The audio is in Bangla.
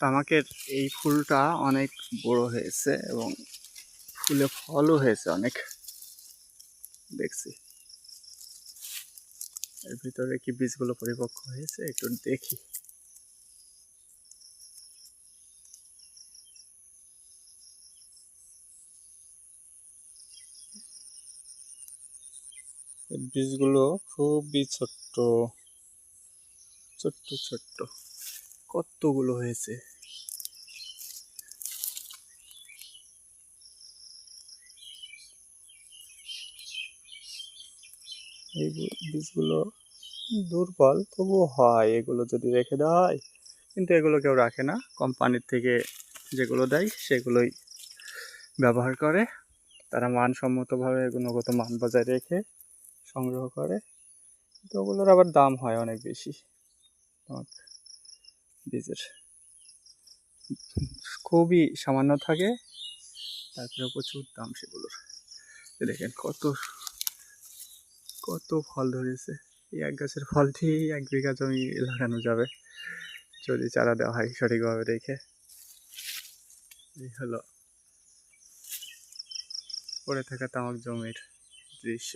তামাকের এই ফুলটা অনেক বড় হয়েছে এবং ফুলে ফলও হয়েছে অনেক। দেখছি। এর ভিতরে কি বীজগুলো পরিপক্ক হয়েছে? একটু দেখি। বীজগুলো খুবই ছোট্ট। ছোট্ট ছোট্ট। কতগুলো হয়েছে? এই বীজগুলো দুর্বল, তবুও হয়। এগুলো যদি রেখে দেওয়া হয়, কিন্তু এগুলো কেউ রাখে না। কোম্পানির থেকে যেগুলো দেয়, সেগুলোই ব্যবহার করে। তারা মানসম্মতভাবে গুণগত মান বজায় রেখে সংগ্রহ করে। তো ওগুলোর আবার দাম হয় অনেক বেশি। বীজের খুবই সামান্য থাকে, তারপরে প্রচুর দাম সেগুলোর। দেখেন কত কত ফল ধরেছে। এই এক গাছের ফলটি এক বিঘা জমি লাগানো যাবে, যদি চারা দেওয়া হয় সঠিকভাবে রেখে। এই হলো পড়ে থাকা তামাক জমির দৃশ্য।